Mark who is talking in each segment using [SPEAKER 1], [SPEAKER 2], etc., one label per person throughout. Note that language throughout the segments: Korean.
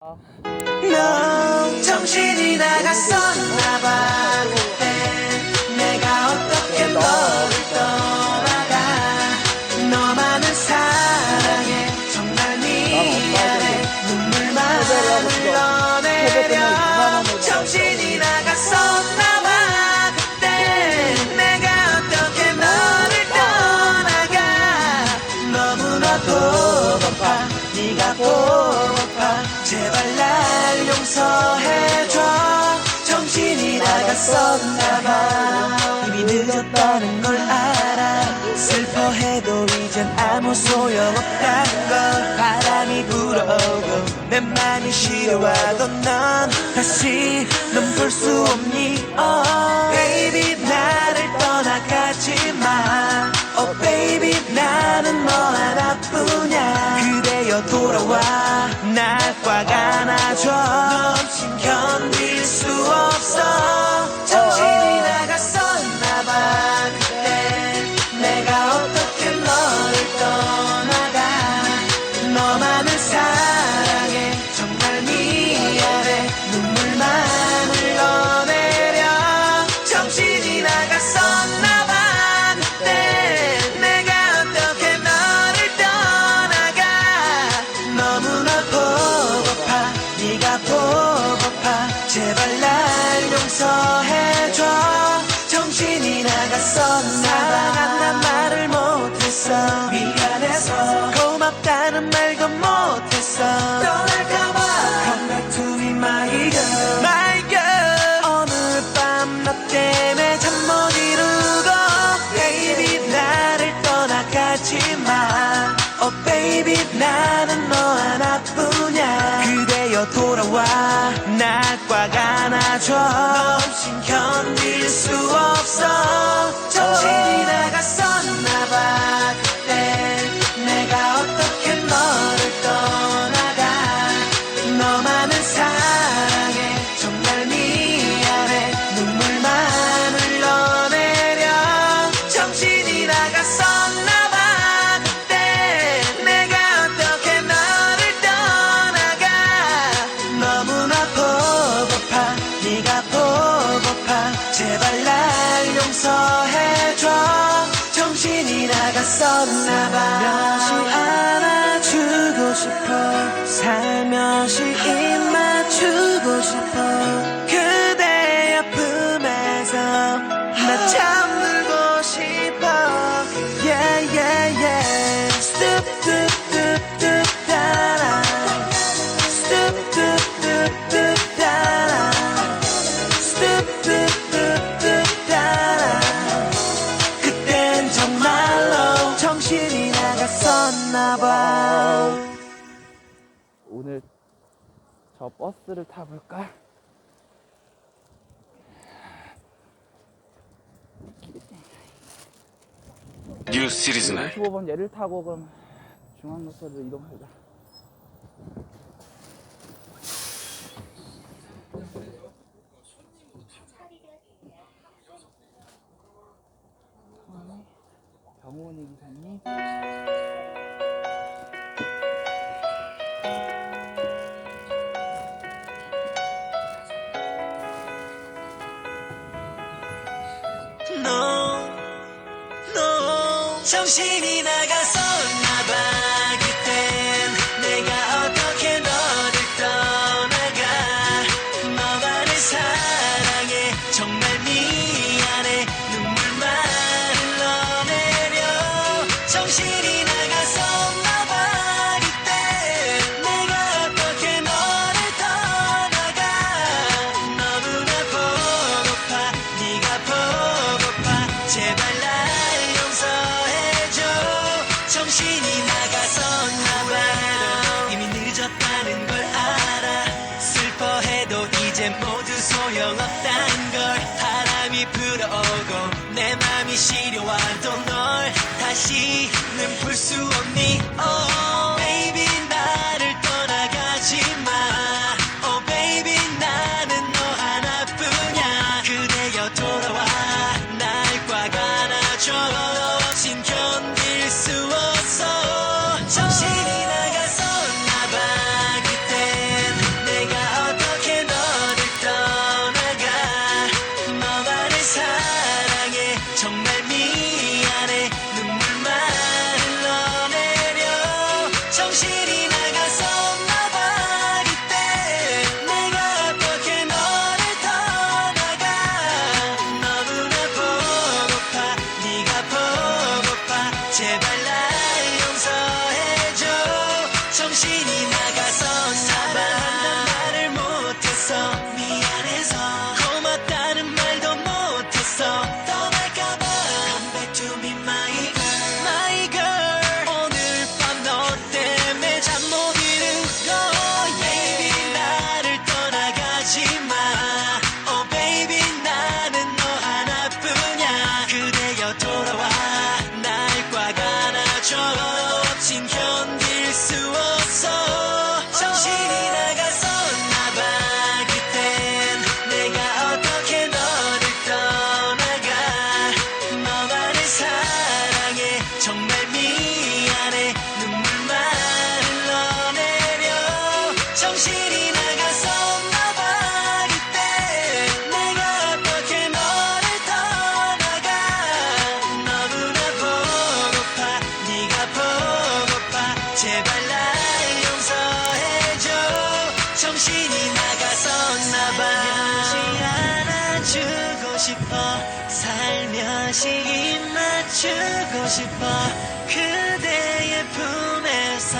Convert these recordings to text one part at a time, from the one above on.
[SPEAKER 1] 너 정신이 나갔었나 봐. 그때 내가 어떻게 너를 떠나가? 너만은 사랑해. 정말 미안해. 눈물만 흘러내려. 정신이 나갔었나 봐. 그때 내가 어떻게 너를 떠나가? 너무나 보고파 네가 보고파 제발 날 용서해줘. 정신이 나갔었나봐. 이미 늦었다는 걸 알아. 슬퍼해도 이젠 아무 소용없다는 걸 바람이 불어오고 내 맘이 시려와도 넌 다시 넌 볼 수 없니? Oh baby 안아 제발 날 용서해줘. 정신이 나갔었나봐 사랑한단 말을 못했어. 미안해서 고맙다는 말도 못했어. 떠날까봐 Come back to me my girl my girl 오늘 밤 너 때문에 잠 못 이루고 baby 나를 떠나가지 마. Oh baby 나는 너 안아줘 너 없인 견딜 수 없어 정신
[SPEAKER 2] 버스를 타볼까?
[SPEAKER 3] 뉴 시리즈 날
[SPEAKER 2] 55번 얘를 타고 그럼 중앙로터를 이동하자. 병원이 기사님.
[SPEAKER 1] 정신이 나갔었나봐. 그땐 내가 어떻게 너를 떠나가. 너만을 사랑해. 정말 미안해. 눈물만 흘러내려. 정신이 나갔었나봐. 그때 내가 어떻게 너를 떠나가. 너무나 보고파. 네가 보고파. 제발 시려와도 널 다시 싶어 살며시 입 맞추고 싶어 그대의 품에서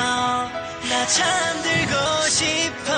[SPEAKER 1] 나 잠들고 싶어.